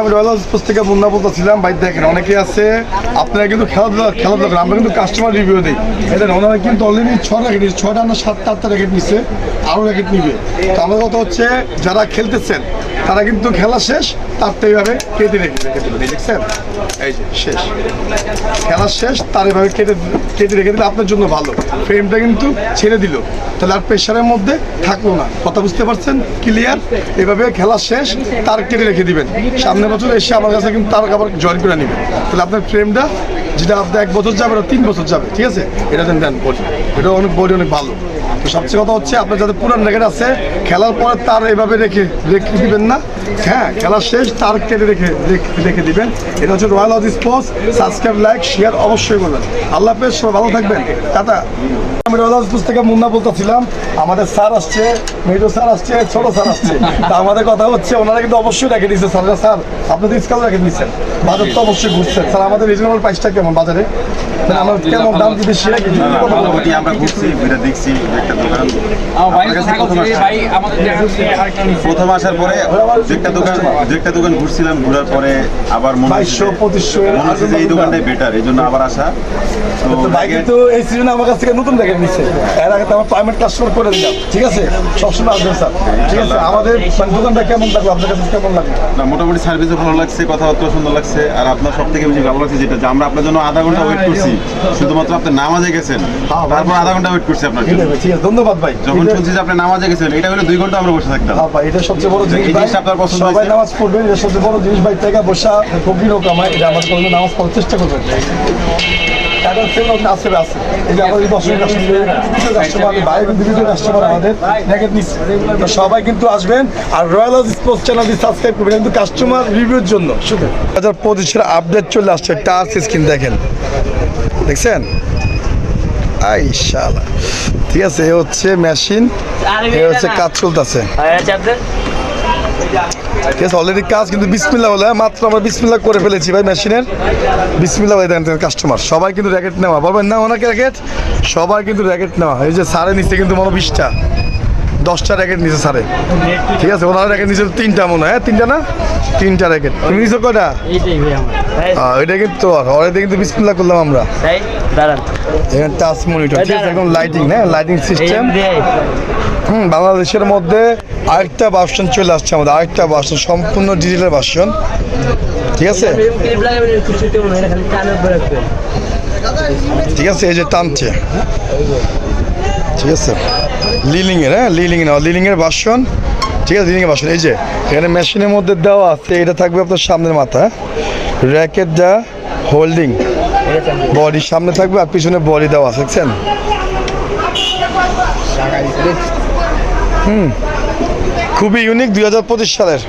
আমি রয়্যাল থেকে মুন্না বলতেছিলাম ভাই দেখেন অনেকে আছে, আপনারা কিন্তু খেলাধুলা খেলাধুলা করেন, আমরা কিন্তু কাস্টমার রিভিউ দিই। এটা ওনারা কিন্তু অলরেডি ছ র্যাকেট নিচ্ছে ছটা না সাতটা আটটা র্যাকেট নিচ্ছে আরও র্যাকেট নিবে। তো আমার কথা হচ্ছে, যারা খেলতেছেন তারা কিন্তু খেলা শেষ তার তো এইভাবে কেটে রেখে রেখে দেবেন দেখছেন? এই যে। শেষ। খেলা শেষ তার এভাবে কেটে কেটে রেখে দিলে আপনার জন্য ভালো। ফ্রেমটা কিন্তু ছেড়ে দিল। তাহলে আর প্রেশারের মধ্যে থাকল না। কথা বুঝতে পারছেন? ক্লিয়ার এভাবে খেলা শেষ তার কেটে রেখে দিবেন। সামনের বছর এসে আমার কাছে কিন্তু তার আবার জয়েন করে নেবেন। তাহলে আপনার ফ্রেমটা যেটা আপনার এক বছর যাবে না তিন বছর যাবে। ঠিক আছে? এটা দেন দেন বডি এটা অনেক বডি অনেক ভালো। তো সবচেয়ে কথা হচ্ছে, আপনার যাদের পুরান রেখে আছে, খেলার পরে তার এভাবে রেখে রেখে দিবেন না। হ্যাঁ খেলা শেষ তার কেটে রেখে রেখে- দিবেন। এটা হচ্ছে royal house sports subscribe like share অবশ্যই করবেন। আল্লাহ হাফেজ সবাই ভালো থাকবেন। টাটা। আমি রয়্যাল হাউস থেকে মুন্না বলতেছিলাম আমাদের স্যার আসছে মেজো স্যার আসছে ছোট স্যার আসছে। তা আমাদের কথা হচ্ছে ওনারা কিন্তু অবশ্যই রেখে দিচ্ছে স্যাররা স্যার আপনি তো স্কাল রেখে দিচ্ছেন বাজার তো অবশ্যই ঘুরছেন স্যার আমাদের রিজনেবল প্রাইসটা কেমন বাজারে? মানে আমরা কেমন দাম কি বেশি নাকি মোটামুটি আমরা ঘুরছি ঘুরে দেখছি একটা দোকান। প্রথম আসার পরে একটা দোকান একটা দোকান ঘুরছিলাম ঘোরার পরে আবার মনে হচ্ছে বাইশশো পঁচিশশো মনে হচ্ছে যে এই দোকানটাই বেটার এই জন্য আবার আসা। তো তো ভাই কিন্তু এই সিজনে আমার কাছ থেকে নতুন নিচ্ছে এর আগে তো আমার পেমেন্ট কাস্টমার করে দিলাম ঠিক আছে? সবসময় আসবেন স্যার। ঠিক আছে আমাদের মানে দোকানটা কেমন লাগল? আপনার কাছে কেমন লাগল? না, মোটামুটি সার্ভিসও ভালো লাগছে কথাবার্তা সুন্দর লাগছে আর আপনার সব থেকে বেশি ভালো লাগছে যেটা যে আমরা আপনার জন্য আধা ঘণ্টা ওয়েট করছি। শুধুমাত্র আপনি নামাজে গেছেন হ্যাঁ। তারপর আধা ঘণ্টা ওয়েট করছি আপনার ঠিক আছে ধন্যবাদ ভাই। যখন শুনছি যে আপনি নামাজে গেছেন এটা হলে দুই ঘণ্টা আমরা বসে থাকতাম। হ্যাঁ ভাই এটা সবচেয়ে বড় জিনিস আপনার পছন্দ সবাই নামাজ পড়বেন এটা সবচেয়ে বড় জিনিস ভাই টাকা বসা হোক আমার এটা আমার কোনো নামাজ পড়ার চেষ্টা করবেন টাকা সেগুলো আপনি আছে এই যে আমাদের দর্শক কাস্টমার কাস্টমার বিভিন্ন কাস্টমার আমাদের ন্যাকেট নিচ্ছে সবাই কিন্তু আসবেন আর রয়্যাল হাউস স্পোর্টস চ্যানেলটি সাবস্ক্রাইব করবেন কিন্তু কাস্টমার রিভিউর জন্য। শুধু হাজার পঁচিশের আপডেট চলে আসছে টাচ স্ক্রিন দেখেন। দেখছেন? আইশালা ঠিক আছে এ হচ্ছে মেশিন এ হচ্ছে কাজ চলতেছে। ঠিক আছে অলরেডি কাজ কিন্তু বিসমিল্লা হলে মাত্র আমরা বিসমিল্লা করে ফেলেছি ভাই মেশিনের বিসমিল্লা হয়ে দেন কাস্টমার সবাই কিন্তু র্যাকেট নেওয়া। বলবেন না ওনাকে র্যাকেট সবাই কিন্তু র্যাকেট নেওয়া। এই যে সারে নিচ্ছে কিন্তু মনে বিশটা। দশটা র্যাকেট নিছে সারে ঠিক আছে ওনারা র্যাকেট নিচ্ছে তিনটা মনে হয় হ্যাঁ? তিনটা না? তিনটা র্যাকেট তুমি ভাই আমার। তাই এটা কিন্তু অলরেডি কিন্তু বিসমিল্লা করলাম আমরা। দাঁড়ান। এখানে টাচ মনিটর ঠিক আছে এখন লাইটিং হ্যাঁ? লাইটিং সিস্টেম হুম, বাংলাদেশের মধ্যে আরেকটা ভার্সন চলে আসছে আমাদের, আরেকটা ভার্সন সম্পূর্ণ ডিজিটাল ভার্সন ঠিক আছে? ঠিক আছে, এই যে টানছে। ঠিক আছে? লিলিং এর হ্যাঁ লিলিং এর লিলিং এর ভার্সন ঠিক আছে লিলিং এর ভার্সন এই যে, এখানে মেশিনের মধ্যে দেওয়া আছে, এটা থাকবে আপনার সামনের মাথা র্যাকেট দা হোল্ডিং বডি সামনে থাকবে আর পিছনে বডি দেওয়া আছে, দেখছেন? হুম। খুবই ইউনিক দুই হাজার পঁচিশ সালের।